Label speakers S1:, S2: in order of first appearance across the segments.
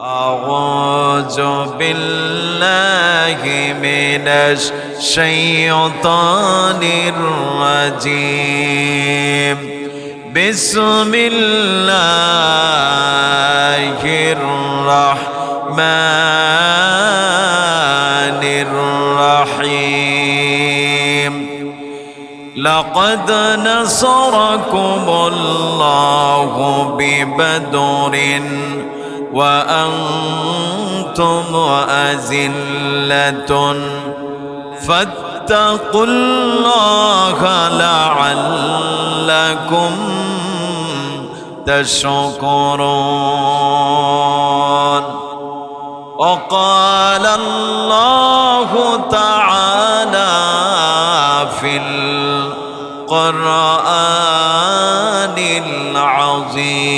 S1: أعوذ بالله من الشيطان الرجيم. بسم الله الرحمن الرحيم. لقد نصركم الله ببدر وأنتم أذلة فاتقوا الله لعلكم تشكرون. وقال الله تعالى في القرآن العظيم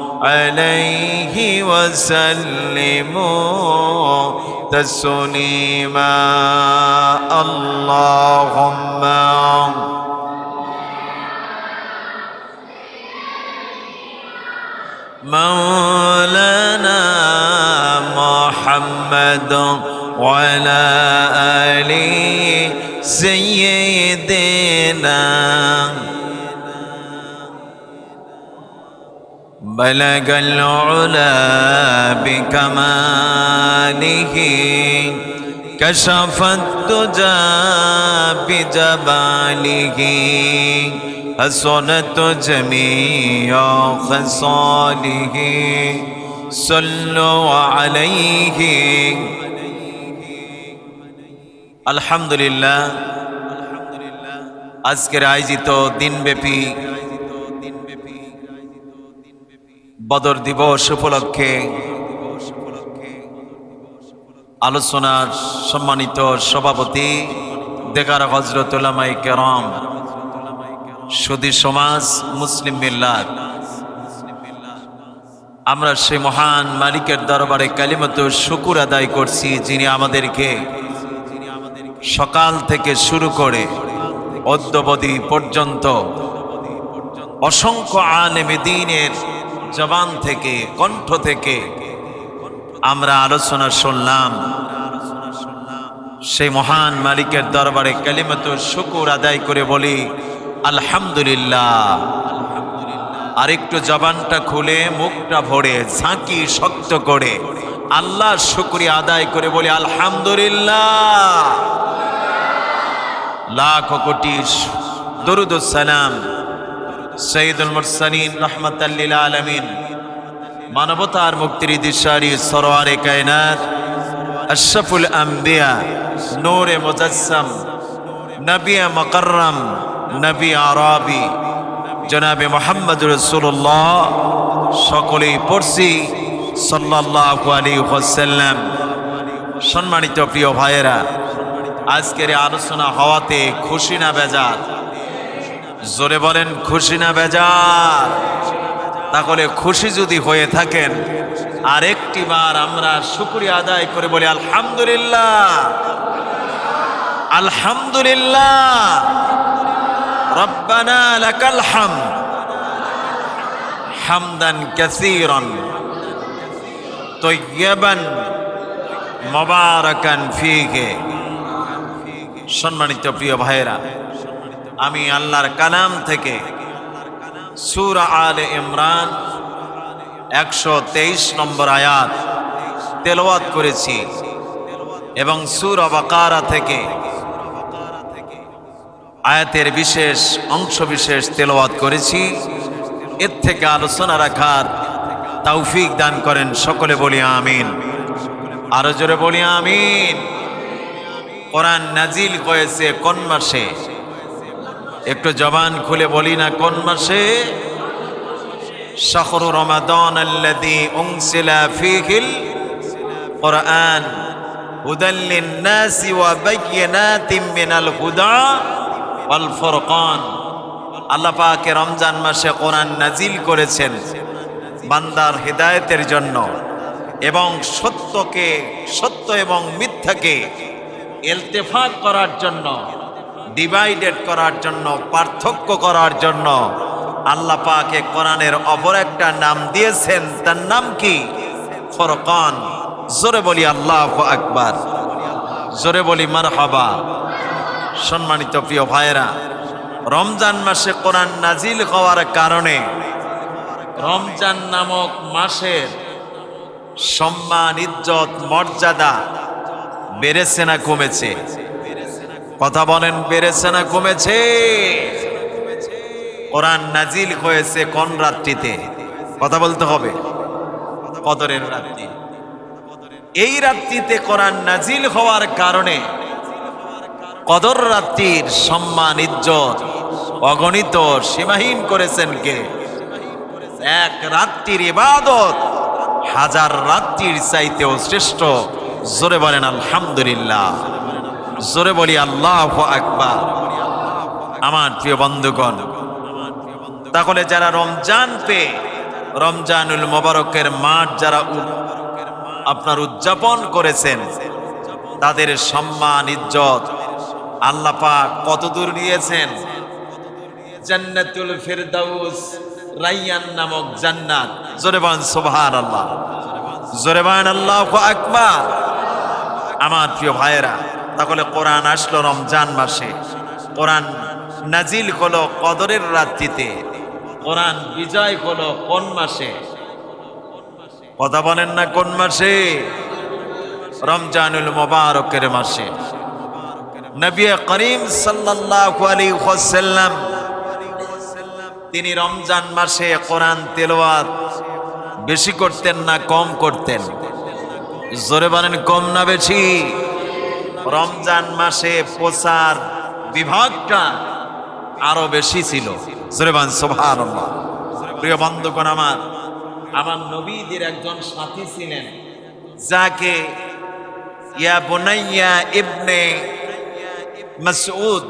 S1: عليه وسلموا. تسليما اللهم. مولانا محمد وعلى آل سيدنا بلغ العلا بكماله كشف الدجى بجباله حسنت جميع خصاله صلوا عليه আলহামদুলিল্লাহ আজকের আয়োজিত দিনব্যাপী বদর দিবস উপলক্ষে আলোচনার সম্মানিত সভাপতি দেখার হজরত উলামাই কেরম, সুদী সমাজ, মুসলিম মিল্লাত। আমরা সেই মহান মালিকের দরবারে কালিমত শুকুর আদায় করছি যিনি আমাদেরকে সকাল থেকে শুরু করে অদ্যবধি পর্যন্ত অসংখ্য আলেমে দিনের জবান থেকে, কণ্ঠ থেকে আমরা আলোচনা শুনলাম। সেই মহান মালিকের দরবারে কালিমত শুকুর আদায় করে বলি, আলহামদুলিল্লাহ। আরেকটু জবানটা খুলে, মুখটা ভরে, ঝাঁকি শক্ত করে আল্লাহ শুক্রিয়া আদায় করে বলি, আলহামদুলিল্লাহ। লাখ কোটি দরুদ সালাম সঈদুল মুরসালিন রহমতাল্লিল আলমিন। মানবতার মুক্তির দিশারি সরোয়ারে কায়নাত, আশরাফুল আম্বিয়া, নূরে মুজাসসাম নবী মকরম নবী আরবি। জনাবে মোহাম্মদ রসুল্লাহ সকলেই পড়ছি সাল্লাল্লাহু আলাইহি ওয়াসাল্লাম। সম্মানিত প্রিয় ভাইয়েরা, আজকের আলোচনা হওয়াতে খুশি না বেজার? জোরে বলেন, খুশি না বেজার? তাহলে খুশি যদি হয়ে থাকেন আর একটি বার আমরা শুক্রিয়া আদায় করে বলি, আলহামদুলিল্লাহ। আলহামদুলিল্লাহ। রব্বানা লাকাল হাম। হামদান কাসীরান। তৈয়বান মোবারকান ফিকে সম্মানিত প্রিয় ভাইয়েরা আমি আল্লাহর কালাম থেকে সুরা আল ইমরান একশো তেইশ নম্বর আয়াত তেলাওয়াত করেছি এবং সুর বাকারা থেকে আয়াতের বিশেষ অংশ বিশেষ তেলাওয়াত করেছি। এর থেকে আলোচনা রাখার তৌফিক দান করেন সকলে বলি আমিন। আরও জোরে বলি আমিন। কোরআন নাজিল হয়েছে কোন মাসে? একটু জবান খুলে বলি না, কোন মাসে? শাহরু রমাদান ফীহিল কোরআন হুদা রমজান মাসে কোরআন নাজিল করেছেন বান্দার হেদায়েতের জন্য এবং সত্যকে, সত্য এবং মিথ্যাকে এলতেফাক করার জন্য। ডিভাইডেড করার জন্য, পার্থক্য করার জন্য আল্লাহ পাকে কোরআনের অপর একটা নাম দিয়েছেন। তার নাম কি? ফরকান। জোরে বলি আল্লাহ আকবার। জোরে বলি মারহাবা। সম্মানিত প্রিয় ভাইয়েরা, রমজান মাসে কোরআন নাজিল হওয়ার কারণে রমজান নামক মাসের সম্মান, ইজ্জত, মর্যাদা বেড়েছে না কমেছে? কথা বলেন, বেড়েছে না কমেছে? কোরআন নাজিল হয়েছে কোন রাত্রিতে? কথা বলতে হবে। কদরের রাত্রি। এই রাত্রিতে কোরআন নাজিল হওয়ার কারণে কদর রাত্রির সম্মান, ইজ্জত অগণিত সীমাহীন করেছেন কে? এক রাত্রির ইবাদত হাজার রাত্রির চাইতেও শ্রেষ্ঠ। জোরে বলেন, আলহামদুলিল্লাহ। জোরে বলি, আল্লাহ আকবার। আমার প্রিয় বন্ধুগণ, তাহলে যারা রমজান পে রমজানুল মোবারকের মাঠ যারা আপনার উদযাপন করেছেন, তাদের সম্মান, ইজ্জত আল্লাহ পাক কত দূর নিয়েছেন? জান্নাতুল ফেরদাউস, রাইয়ান নামক জান্নাত। জোরেবান বলেন আল্লাহ জোরেবান আল্লাহু আকবার। আমার প্রিয় ভাইয়েরা তাহলে কোরআন আসলো রমজান মাসে। কোরআন নাজিল হলো কদরের রাত্রিতে। কোরআন বিজয় হলো কোন মাসে? কথা বলেন না কোন মাসে? রমজানুল মোবারকের মাসে। নবী করিম সাল্লাল্লাহু আলাইহি ওয়াসাল্লাম, তিনি রমজান মাসে কোরআন তেলাওয়াত বেশি করতেন না কম করতেন? জোরে বলেন কম না বেশি? রমজান মাসে প্রচার বিভাগটা আরও বেশি ছিল। প্রিয় বন্ধুগণ আমার আমার নবীদের একজন সাথী ছিলেন, যাকে ইয়া বুনাইয়া ইবনে মাসউদ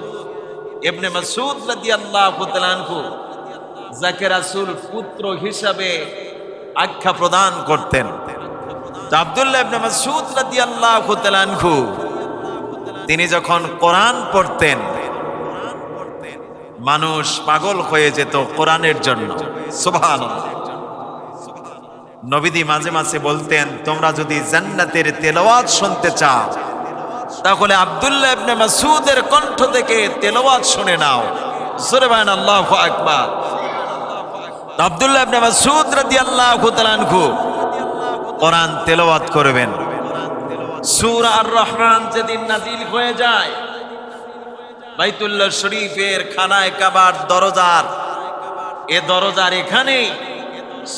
S1: ইবনে মাসউদ রাদিয়াল্লাহু তাআলা আনহু, যাকে রাসূল পুত্র হিসাবে আখ্যা প্রদান করতেন। আব্দুল্লাহ ইবনে মাসউদ রাদিয়াল্লাহু তাআলা আনহু তিনি যখন কোরআন পড়তেন, মানুষ পাগল হয়ে যেত কোরআনের জন্য। নবীদি মাঝে মাঝে বলতেন, তোমরা যদি জান্নাতের তেলাওয়াত শুনতে চাও, তাহলে আব্দুল্লাহ ইবনে মাসউদের কণ্ঠ থেকে তেলাওয়াত শুনে নাও। জোরে বলেন আল্লাহু আকবার। আব্দুল্লাহ ইবনে মাসউদ রাদিয়াল্লাহু তাআলা আনহু কোরআন তেলাওয়াত করবেন। সূরা আর রহমান যেদিন নাজিল হয়ে যায়, বাইতুল্লাহ শরীফের খানায় কাবার দরজার, এ দরজার এখানেই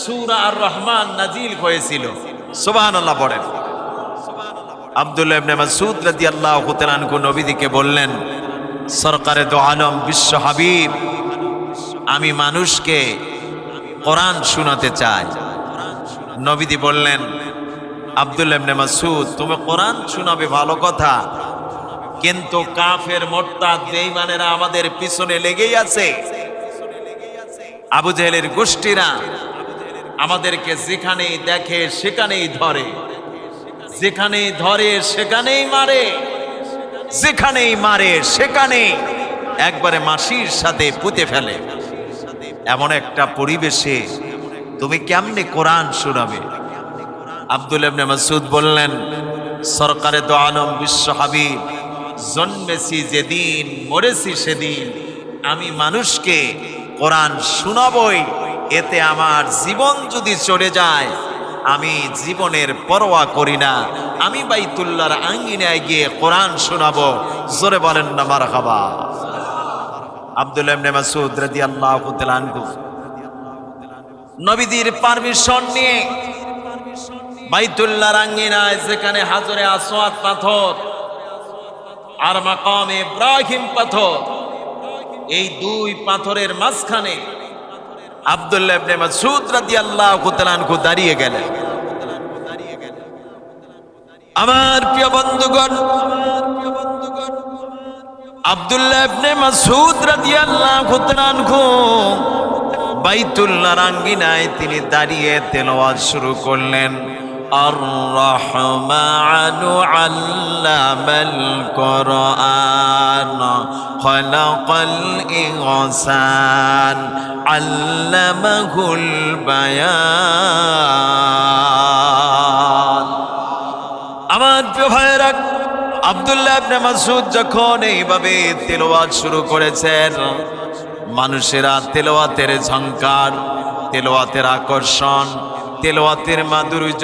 S1: সূরা আর রহমান নাজিল হয়েছিল পড়েন। রাদিয়াল্লাহু তাআলা আনহু নবীদিকে বললেন, সরকারে দো আলম বিশ্ব হাবিব, আমি মানুষকে কোরআন শোনাতে চাই। নবীদি বললেন আব্দুল্লাহ ইবনে মাসউদ, তুমি কোরআন শোনাবে, ভালো কথা। কিন্তু কাফের মোরতাদ বেঈমানেরা আমাদের পিছনে লেগেই আছে। আবু জেহেলের গোষ্ঠীরা আমাদেরকে যেখানেই দেখে, সেখানেই ধরে। যেখানেই ধরে, সেখানেই মারে। যেখানেই মারে, সেখানেই একবারে মাসির সাথে পুঁতে ফেলে। এমন একটা পরিবেশে তুমি কেমনে কোরআন শোনাবে? আব্দুল ইবনে মাসুদ বললেন, সরকারে তো আলম বিশ্ব হাবিব, জন্মেছি যেদিন, মরেছি সেদিন, আমি মানুষকে কোরআন শোনাবই, এতে আমার জীবন যদি চলে যায়, আমি জীবনের পরোয়া করি না। আমি বাইতুল্লার আঙ্গিনায় গিয়ে কোরআন শোনাবো। জোরে বলেন না মার খাবা ইবনে মাসউদ রাদিয়াল্লাহু তাআলা আনহু। নবীদের পারমিশন নিয়ে বাইতুল্লাহর আঙ্গিনায় যেখানে হাজরে আসওয়াদ পাথর আর মাকাম ইব্রাহিম পাথর, এই দুই পাথরের মাঝখানে আব্দুল্লাহ ইবনে মাসউদ রাদিয়াল্লাহু তাআলা দাঁড়িয়ে গেলেন। আমার প্রিয় বন্ধুগণ, আব্দুল্লাহ ইবনে মাসউদ রাদিয়াল্লাহু তাআলা আনহু বাইতুল্লাহর আঙ্গিনায় তিনি দাঁড়িয়ে তেলাওয়াত শুরু করলেন। রহমানু আল্লামাল কোরআন খলাকাল ইনসান আল্লামাহুল বায়ান আমার প্রিয় ভাইয়েরা, আব্দুল্লাহ ইবনে মাসুদ যখন এইভাবে তেলাওয়াত শুরু করেছেন, মানুষেরা তেলাওয়াতের ঝংকার, তেলাওয়াতের আকর্ষণ তেলাওয়াতের মাধুর্য।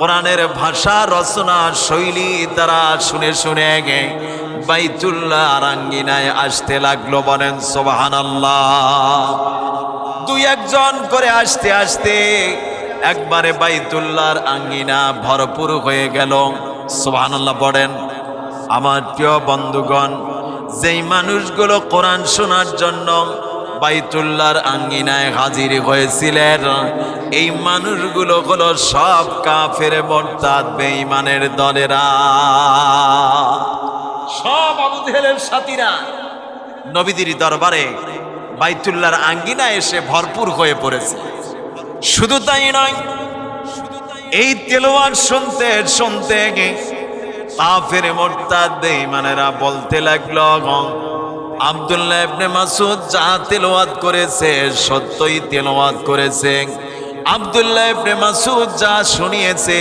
S1: কোরআনের ভাষা, রচনা, শৈলী তারা শুনে শুনে গে বাইতুল্লাহ আরাঙ্গিনায় আসতে লাগল বলেন, সোবাহানাল্লাহ। দুই একজন করে আসতে আসতে একবারে বাইতুল্লাহর আঙ্গিনা ভরপুর হয়ে গেল। সুবহানাল্লাহ পড়েন আমার প্রিয় বন্ধুগণ, যেই মানুষগুলো কোরআন শোনার জন্য বাইতুল্লাহর আঙ্গিনায় হাজির হয়েছিলেন। এই মানুষগুলো হলো সব কাফের মোরতাদ বেঈমানের দলেরা। সব আবু জেহেলের সাথীরা। নবীদের দরবারে বাইতুল্লার আঙ্গিনা এসে ভরপুর হয়ে পড়েছে। শুধু তাই নয় এই তেলোয়ার শুনতে শুনতে কাফের মোরতাদ বেঈমানেরা বলতে লাগল আব্দুল্লাহ ইবনে মাসুদ যা তেলাওয়াত করেছে, সত্যই তেলাওয়াত করেছে। আব্দুল্লাহ ইবনে মাসুদ যা শুনিয়েছে,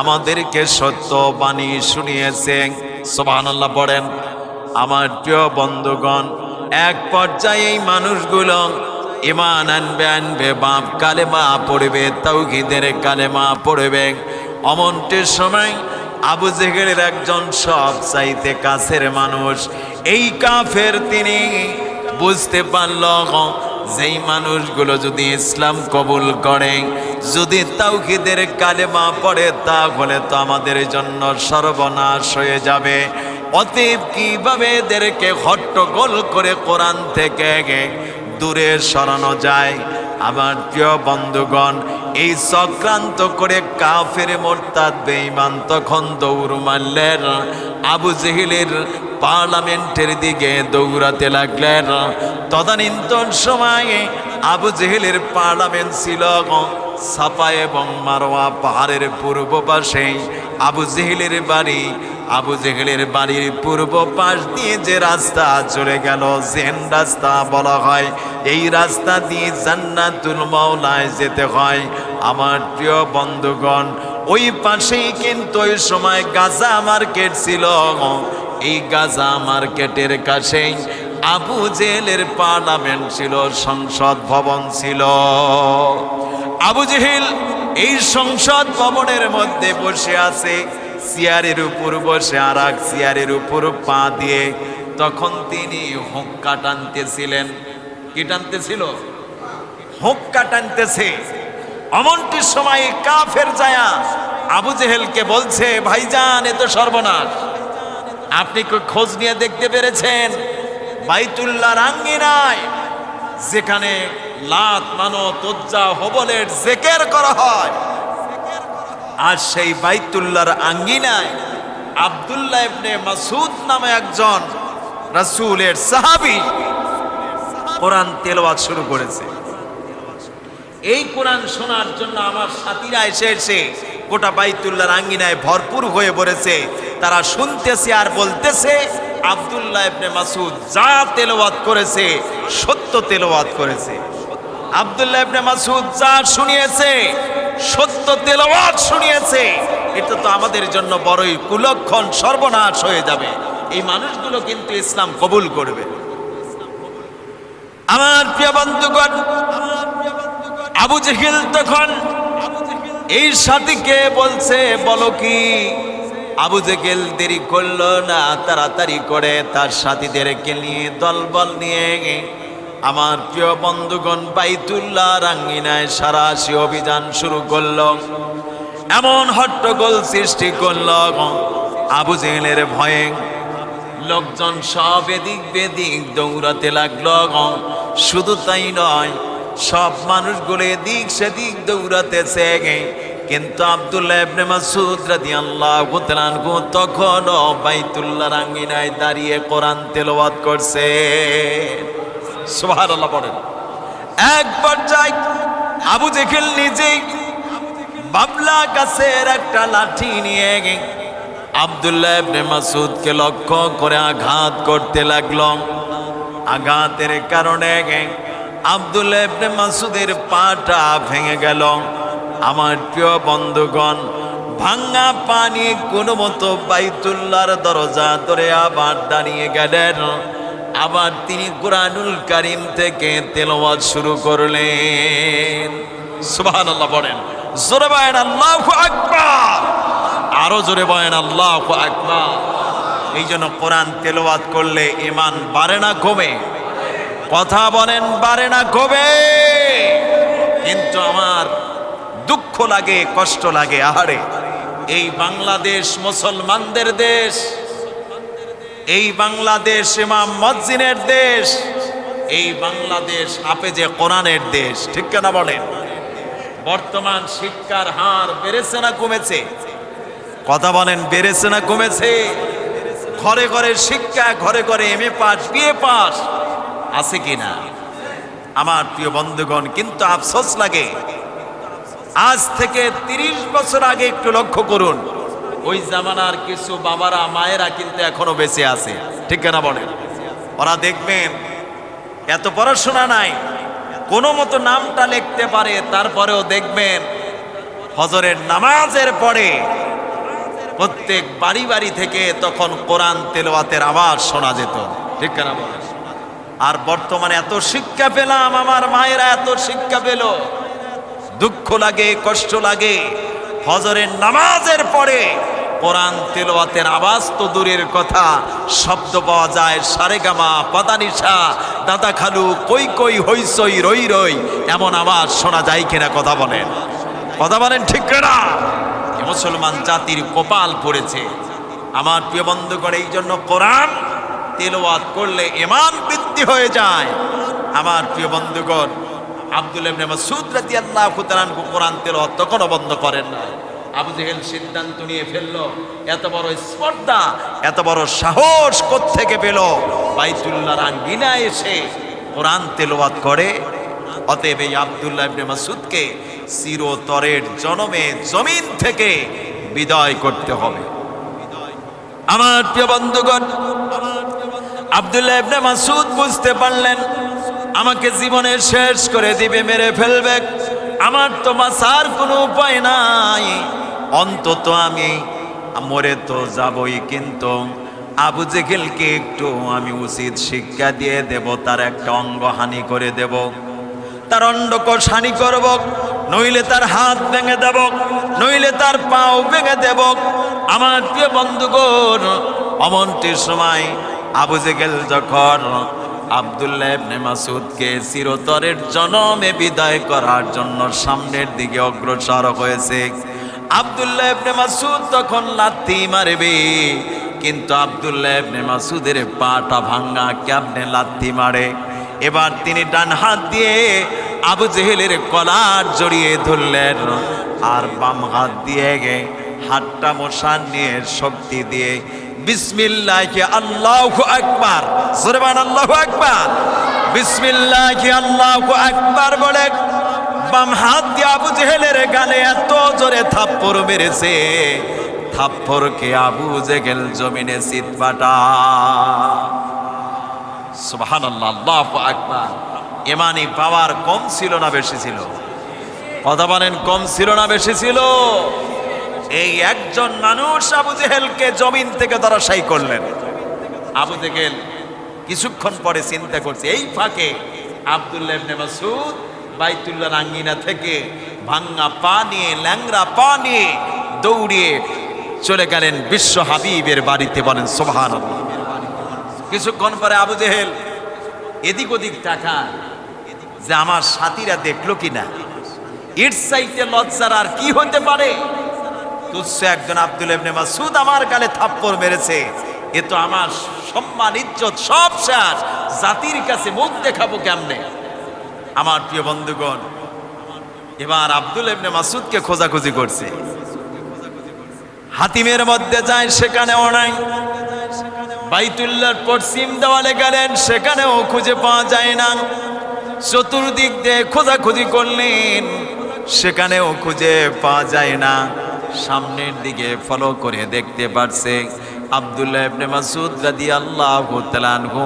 S1: আমাদেরকে সত্য বাণী শুনিয়েছে। সুবহানাল্লাহ পড়েন, আমার প্রিয় বন্ধুগণ, এক পর্যায়ে এই মানুষগুলো ইমান আনবে আনবে, বাপ কালেমা পড়বে তৌহিদের কালেমা পড়বে। অমনটির সময় আবু জেহেলের একজন সব চাইতে কাছের মানুষ এই কাফের তিনি বুঝতে পারল যেই মানুষগুলো যদি ইসলাম কবুল করে, যদি তাওহিদের কালেমা পড়ে, তাহলে তো আমাদের জন্য সর্বনাশ হয়ে যাবে। অতীব কীভাবে এদেরকে হট্টগোল করে কোরআন থেকে দূরে সরানো যায়। আমার প্রিয় বন্ধুগণ, এই চক্রান্ত করে কাফের মোরতাদ বেঈমান তখন দৌড় মারলেন। আবু জেহিলের পার্লামেন্টের দিকে দৌড়াতে লাগলেন। তদানীন্তন সময়ে আবু জেহিলের পার্লামেন্ট ছিল সাপা এবং মারোয়া পাহাড়ের পূর্ব পাশে আবু জেহেলের বাড়ি। আবু জেহেলের বাড়ির পূর্ব পাশ দিয়ে যে রাস্তা চলে গেল জেন রাস্তা বলা হয়, এই রাস্তা দিয়ে জান্নাতুল মাওলায় যেতে হয়। আমার প্রিয় বন্ধুগণ, ওই পাশেই কিন্তু ওই সময় গাজা মার্কেট ছিল। এই গাজা মার্কেটের কাছেই আবু জেহেলের পার্লামেন্ট ছিল, সংসদ ভবন ছিল। আবু জেহেল এই সংসদ ভবনের মধ্যে বসে আছে। চেয়ারের উপর বসে আর এক চেয়ারের উপর পা দিয়ে। তখন তিনি হুক্কা টানতেছিলেন। কি টানতেছিল? হুক্কা টানতেছে। অমনটির সময় কাফের যায়া আবু জেহেলকে বলছে, ভাইজান, এ তো সর্বনাশ। আপনি খোঁজ নিয়ে দেখতে পেরেছেন? বাইতুল্লাহ রাঙ্গিনায়, যেখানে লাত মানো তজ্জা হবলের জেকের করা হয়। আর সেই বাইতুল্লাহর আঙ্গিনায় আব্দুল্লাহ ইবনে মাসুদ নামে একজন রাসূলের সাহাবী কোরআন তেলাওয়াত শুরু করেছে। এই কোরআন শোনার জন্য আমার সাথীরা এসে এসে গোটা বাইতুল্লার আঙ্গিনায় ভরপুর হয়ে পড়েছে। তারা শুনতেছে আর বলতেছে, আব্দুল্লাহ ইবনে মাসুদ যা তেলাওয়াত করেছে, সত্য তেলাওয়াত করেছে। আব্দুল্লাহ মাসুদ শুনিয়েছে, সত্য তেলাওয়াত শুনিয়েছে, এটা তো আমাদের জন্য বড়ই কুলক্ষণ সর্বনাশ হয়ে যাবে। এই মানুষগুলো কিন্তু ইসলাম কবুল করবে। আমার আবু তখন এই সাথীকে বলছে, বলো কি? আবু দেরি করল না, তাড়াতাড়ি করে তার সাথীদেরকে নিয়ে দলবল নিয়ে আমার প্রিয় বন্ধুগণ, বাইতুল্লাহ রাঙ্গিনায় সারাশি অভিযান শুরু করল। এমন হট্টগোল সৃষ্টি করল আবু জেহেলের ভয়ে লোকজন সব এদিক বেদিক দৌড়াতে লাগল শুধু তাই নয়, সব মানুষগুলো এদিক সেদিক দৌড়াতেছে কিন্তু আব্দুল্লাহ ইবনে তখনও বাইতুল্লাহ রাঙ্গিনায় দাঁড়িয়ে কোরআন তেলাওয়াত করছে। সুবহানাল্লাহ পড়েন এক পর্যায়ে আবু জেহেল নিজেই বাবলা গাছের একটা লাঠি নিয়ে আব্দুল্লাহ ইবনে মাসুদকে লক্ষ্য করে আঘাত করতে লাগল। আঘাতের কারণে আব্দুল্লাহ ইবনে মাসুদের পাটা ভেঙে গেল। আমার প্রিয় বন্ধুগণ ভাঙ্গা পানি কোনো মতো বাইতুল্লাহর দরজা ধরে আবার দাঁড়িয়ে গেলেন। আবার তিনি কোরআনুল কারিম থেকে তেলাওয়াত শুরু করলেন। সুবহানাল্লাহ বলেন, জোরে বলেন আল্লাহু আকবার। আরও জোরে বলেন আল্লাহু আকবার। এই জন্য কোরআন তেলাওয়াত করলে ইমান বাড়ে না, কমে। কথা বলেন, বাড়ে না, কমে। কিন্তু আমার দুঃখ লাগে, কষ্ট লাগে, আহারে। এই বাংলাদেশ মুসলমানদের দেশ এই বাংলাদেশ ইমাম মসজিদের দেশ, এই বাংলাদেশ হাফেজে কোরআনের দেশ, ঠিক কেনা বলেন? বর্তমান শিক্ষার হার বেড়েছে না কমেছে? কথা বলেন, বেড়েছে না কমেছে? ঘরে ঘরে শিক্ষা, ঘরে ঘরে M A pass BA pass আছে কি না আমার প্রিয় বন্ধুগণ, কিন্তু আফসোস লাগে। আজ থেকে তিরিশ বছর আগে একটু লক্ষ্য করুন। ওই জামানার কিছু বাবারা, মায়েরা কিন্তু এখনও বেঁচে আছে। ঠিক না বলেন? ওরা দেখবেন, এত পড়াশোনা নাই। কোনো মতো নামটা লিখতে পারে, তারপরেও দেখবেন, হজরের নামাজের পরে প্রত্যেক বাড়ি বাড়ি থেকে তখন কোরআন তেলাওয়াতের আওয়াজ শোনা যেত। ঠিক না বলেন? আর বর্তমানে এত শিক্ষা পেলাম, আমার মায়েরা এত শিক্ষা পেল। দুঃখ লাগে, কষ্ট লাগে। হজরের নামাজের পরে কোরআন তেলাওয়াতের আওয়াজ তো দূরের কথা। শব্দ পাওয়া যায় সারেগামা পদানিসা দাদা খালু, কই কই হইসই রই রই, এমন আওয়াজ শোনা যায় কিনা কথা বলেন। কথা বলেন ঠিক না মুসলমান জাতির কপাল পড়েছে। আমার প্রিয় বন্ধু করে এই জন্য কোরআন তেলাওয়াত করলে ইমান বৃদ্ধি হয়ে যায়। আমার প্রিয় বন্ধুগণ, আব্দুল ইবনে মাসউদ রাদিয়াল্লাহু তাআলা কোরআন তেলাওয়াত তখনও বন্ধ করেন না আবু জেহেল সিদ্ধান্ত নিয়ে ফেলল, এত বড় স্পর্ধা, এত বড় সাহস থেকে পেল? বাইতুল্লাহর আঙ্গিনা এসে কোরআন তেলাওয়াত করে। অতএব এই আব্দুল্লাহ ইবনে মাসউদকে চিরতরের জনমে জমিন থেকে বিদায় করতে হবে। আমার প্রিয় বন্ধুগণ, আব্দুল্লাহ ইবনে মাসুদ বুঝতে পারলেন, আমাকে জীবনে শেষ করে দিবে, মেরে ফেলবে। আমার তো বাঁচার কোনো উপায় নাই। অন্তত আমি মরে তো যাবই, কিন্তু আবু জেহেলকে একটু আমি উচিত শিক্ষা দিয়ে দেব, তার একটা অঙ্গহানি করে দেব। তার অন্ডকোষ হানি করব, নইলে তার হাত ভেঙে দেব, নইলে তার পাও ভেঙে দেব। আমার প্রিয় বন্ধুগণ অমন্তির সময় আবু জেগেল যখন আবদুল্লাহ ইবনে মাসুদকে চিরতরের জনমে বিদায় করার জন্য সামনের দিকে অগ্রসর হয়েছে আবদুল্লাহ ইবনে মাসুদ তখন লাথি মারবে। কিন্তু আবদুল্লাহ ইবনে মাসুদের পাটা ভাঙ্গা, কেমনে লাথি মারে? এবার তিনি ডান হাত দিয়ে আবু জেহেলের কলার জড়িয়ে ধরলেন আর বাম হাত দিয়ে গে হাতটা মশান নিয়ে শক্তি দিয়ে বিসমিল্লাহ আল্লাহ আকবার জোরবান আল্লাহ আকবার। বিসমিল্লাহ আল্লাহ আকবার বলে বাম হাত দিয়ে আবু জেহেলের গালে এত জোরে থাপ্পড় মেরেছে। থাপ্পড়কে আবু জেহেল জমিনে সিটপাটা এমানি পাওয়ার কম ছিল না বেশি ছিল? কথা বলেন, কম ছিল না বেশি ছিল? এই একজন মানুষ আবু জেহেলকে জমিন থেকে ধরাশায়ী করলেন। আবু জেহেল কিছুক্ষণ পরে চিন্তা করছে, এই ফাঁকে আবদুল্লাহ মাসুদ বাইতুল্লাহ আঙ্গিনা থেকে ভাঙ্গা পা নিয়ে ল্যাংরা পা নিয়ে দৌড়িয়ে চলে গেলেন বিশ্ব হাবিবের বাড়িতে বলেন সোভান কিছুক্ষণ পরে আবু জেহেল এদিক ওদিক টাকা যে আমার সাথীরা দেখল কিনা। এর সাইতে লজ্জার আর কি হতে পারে? তুচ্ছ একজন আব্দুল ইবনে মাসুদ আমার গালে থাপ্পড় মেরেছে। এ তো আমার সম্মান, ইজ্জত সব শেষ। জাতির কাছে মুখ দেখাবো কেমনে? আমার প্রিয় বন্ধুগণ, এবার আব্দুল ইবনে মাসুদকে খোঁজাখুঁজি করছে। হাতিমের মধ্যে যায়, সেখানেও নাই। বাইতুল্লার পশ্চিম দেওয়ালে গেলেন, সেখানেও খুঁজে পাওয়া যায় না। চতুর্দিক দিয়ে খোঁজাখুঁজি করলেন, সেখানেও খুঁজে পাওয়া যায় না। সামনের দিকে ফলো করে দেখতে পারছে। আব্দুল্লাহ ইবনে মাসুদ রাদিয়াল্লাহু তাআলা আনহু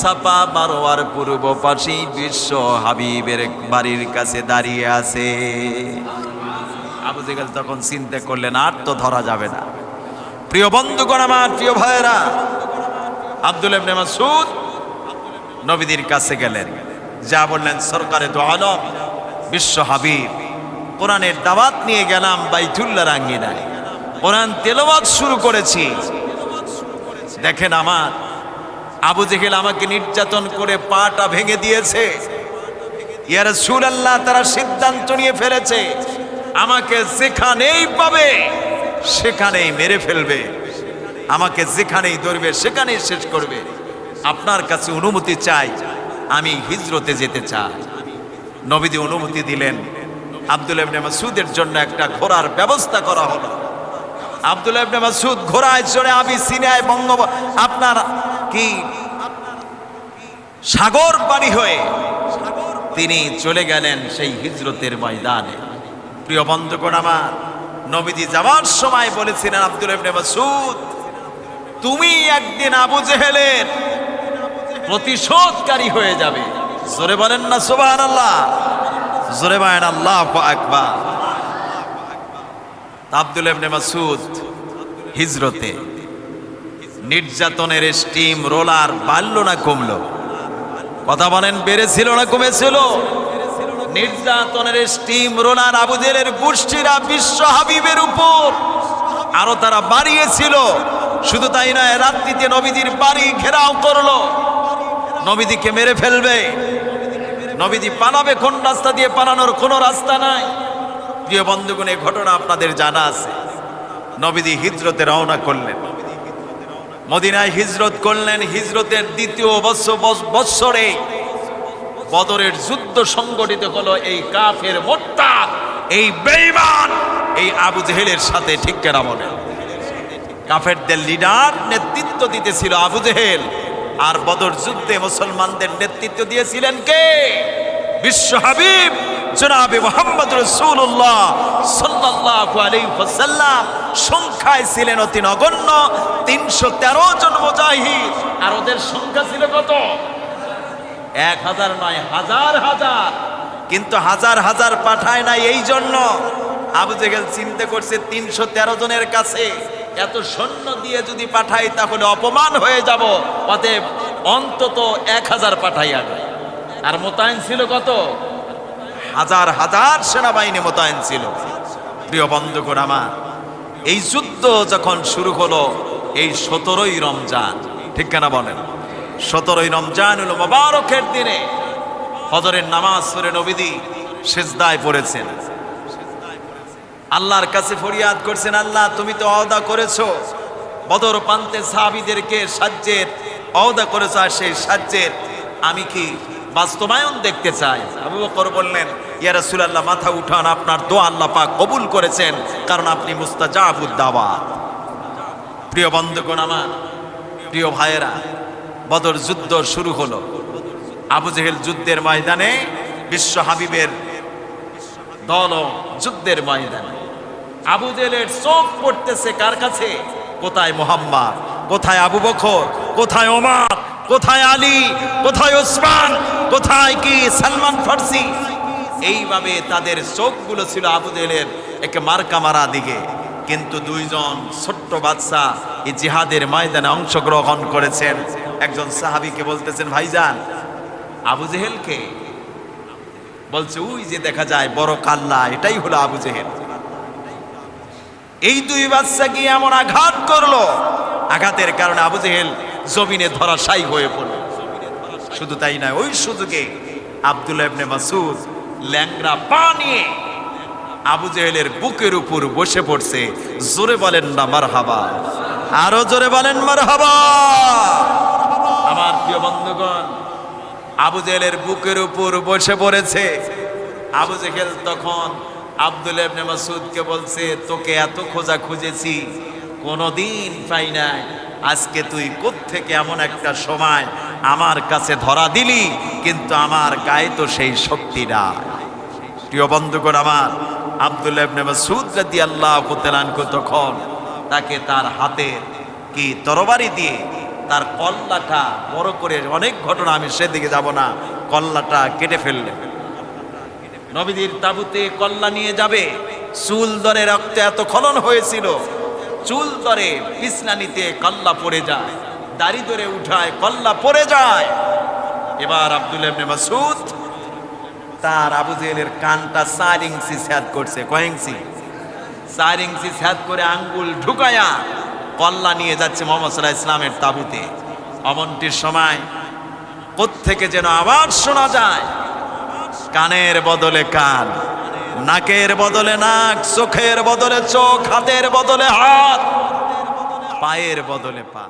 S1: সাপা মারোয়ার পূর্ব পাশেই বিশ্ব হাবিবের বাড়ির কাছে দাঁড়িয়ে আছে। আবু জেহেল তখন চিন্তা করলেন, আর তো ধরা যাবে না। প্রিয় বন্ধুগণ আমার, প্রিয় ভাইয়েরা আব্দুল ইবনে মাসুদ নবীদের কাছে গেলেন। যা বললেন, সরকারে তো আলম, বিশ্ব হাবিব। কোরআনের দাওয়াত নিয়ে গেলাম, বাইতুল্লাহ আঙ্গিনায় কোরআন তেলাওয়াত শুরু করেছি। দেখেন আমার, আবু জেহেল আমাকে নির্যাতন করে পাটা ভেঙে দিয়েছে। ইয়ার আল্লাহ তারা সিদ্ধান্ত নিয়ে ফেলেছে, আমাকে যেখানেই পাবে, সেখানেই মেরে ফেলবে। আমাকে যেখানেই ধরবে, সেখানেই শেষ করবে। আপনার কাছে অনুমতি চাই, আমি হিজরতে যেতে চাই। নবীদি অনুমতি দিলেন। আব্দুল মাসুদের জন্য একটা ঘোরার ব্যবস্থা করা হলো। আব্দুল ইবনে মাসুদ ঘোড়ায় চড়ে আমি সিনায় বঙ্গ আপনার কি সাগর পাড়ি হয়ে তিনি চলে গেলেন সেই হিজরতের ময়দানে। প্রিয় বন্ধুগণ আমার, নবীজি যাওয়ার সময় বলেছিলেন আব্দুল ইবনে মাসুদ তুমি একদিন আবু জেহেলের প্রতিশোধকারী হয়ে যাবে। জোরে বলেন না সুবহান আল্লাহ জোরে বলেন, আল্লাহ আকবার। আব্দুল ইবনে মাসুদ হিজরতে। নির্যাতনের স্টিম, রোলার বাড়লো না কমলো। কথা বলেন, বেড়েছিল না কমেছিল? নির্যাতনের স্টিম, রোলার আবুজেলের গোষ্ঠীরা বিশ্ব হাবিবের উপর আরও তারা বাড়িয়েছিল। শুধু তাই নয়, রাত্রিতে নবীজির বাড়ি ঘেরাও করল। নবীদিকে মেরে ফেলবে। নবীজি পালাবে কোন রাস্তা দিয়ে পালানোর কোনো রাস্তা নাই। প্রিয় বন্ধুগণ, এই ঘটনা আপনাদের জানা আছে। নবীজি হিজরতে রওনা করলেন। মদিনায় হিজরত করলেন। হিজরতের দ্বিতীয় বৎস- বৎস- বৎসরে বদরের যুদ্ধ সংগঠিত হলো এই কাফের মোট্টা এই বেঈমান, এই আবু জেহেলের সাথে, ঠিক কেনা বলে কাফেরদের লিডার নেতৃত্ব দিতেছিল আবু জেহেল, আর বদর যুদ্ধে মুসলমানদের নেতৃত্ব দিয়েছিলেন কে? বিশ্ব হাবিব। জনাবে মোহাম্মদ রসুল্লাহ সাল্লাল্লাহু আলাইহি ওয়াসাল্লাম। সংখ্যায় ছিলেন অতি নগণ্য, তিনশো তেরো জন মুজাহিদ। আর ওদের সংখ্যা ছিল কত? এক হাজার নয়, হাজার হাজার। কিন্তু হাজার হাজার পাঠায় না এই জন্য। আবু জেগেল চিন্তা করছে তিনশো তেরো জনের কাছে। এত সৈন্য দিয়ে যদি পাঠাই তাহলে অপমান হয়ে যাব। অতএব অন্তত এক হাজার পাঠাই আগে আর মোতায়েন ছিল কত? হাজার হাজার সেনাবাহিনী মোতায়েন ছিল। প্রিয় বন্ধুগণ আমার, এই যুদ্ধ যখন শুরু হলো, এই সতেরোই রমজান, ঠিক কেনা বলেন? সতেরোই রমজান হলো মোবারকের দিনে। হজরের নামাজ পড়ে নবীদি সেজদায় পড়েছেন। আল্লাহর কাছে ফরিয়াদ করছেন, আল্লাহ, তুমি তো অদা করেছ। বদর পান্তে সাহাবিদেরকে সাহায্যের অদা করেছ আর সেই সাহায্যের আমি কি বাস্তবায়ন দেখতে চায়। আবু বকর বললেন, ইয়া রাসূলুল্লাহ, মাথা উঠান, আপনার দোয়া আল্লাহ পাক কবুল করেছেন, কারণ আপনি মুস্তাজাবুদ দাওয়াত। প্রিয় বন্ধুগণ আমার, প্রিয় ভাইয়েরা, বদর যুদ্ধ শুরু হলো। আবু জেহেল যুদ্ধের ময়দানে বিশ্ব হাবিবের দল যুদ্ধের ময়দানে। আবু জেলের চোখ পড়তেছে কার কাছে? কোথায় মোহাম্মদ? কোথায় আবু বখর কোথায় ওমর? কোথায় আলী? কোথায় ওসমান? কোথায় কি সালমান ফার্সি? এইভাবে তাদের চোখগুলো ছিল আবু জেলের একে মার্কা মারা দিকে। কিন্তু দুইজন ছোট্ট বাচ্চা এই জিহাদের ময়দানে অংশগ্রহণ করেছেন। একজন সাহাবীকে বলতেছেন, ভাইজান, আবু জেহেলকে? বলছে, ওই যে দেখা যায় বড় কাল্লা, এটাই হলো আবু জেহেল। এই দুই বাচ্চা গিয়ে এমন আঘাত করল? আঘাতের কারণে আবু জেহেল জমিনে ধরাশায়ী হয়ে পড়ল। শুধু তাই নয়, ওই সুযোগে আব্দুল্লাহ ইবনে মাসুদ ল্যাংরা পা নিয়ে আবু জেহেলের বুকের উপর বসে পড়ছে, জোরে বলেন না মার হাবা আরও জোরে বলেন মার হাবা আমার প্রিয় বন্ধুগণ, আবু জেহেলের বুকের উপর বসে পড়েছে। আবু জেহেল তখন আব্দুল ইবনে মাসুদকে বলছে, তোকে এত খোঁজা খুঁজেছি কোনোদিন পাই নাই। আজকে তুই কোত্থেকে এমন একটা সময় আমার কাছে ধরা দিলি, কিন্তু আমার গায়ে তো সেই শক্তি নাই। প্রিয় বন্ধুগণ আমার আব্দুল ইবনে মাসুদ রাদিয়াল্লাহু তাআলা আনহু তখন তাকে তার হাতের কি তরবারি দিয়ে তার কল্লাটা বড় করে অনেক ঘটনা, আমি সেদিকে যাব না, কল্লাটা কেটে ফেললেন নবীদের তাবুতে কল্লা নিয়ে যাবে, চুল দরে রক্তে এত খনন হয়েছিল চুল দরে পিছনা নিতে কল্লা পড়ে যায়, দাড়ি ধরে উঠায়, কল্লা পড়ে যায়। এবার আব্দুল ইবনে মাসুদ তার আবু জেহেলের কানটা চার ইঞ্চি স্যাদ করছে। কয় ইঞ্চি? চার স্যাদ করে আঙ্গুল ঢুকায়া কল্লা নিয়ে যাচ্ছে মোহাম্মদ সাল্লাহ ইসলামের তাবুতে। অমনটির সময় কোত্থেকে যেন আবার শোনা যায়? কানের বদলে কান। নাকের বদলে নাক চোখের বদলে চোখ হাতের বদলে হাত পায়ের বদলে পা।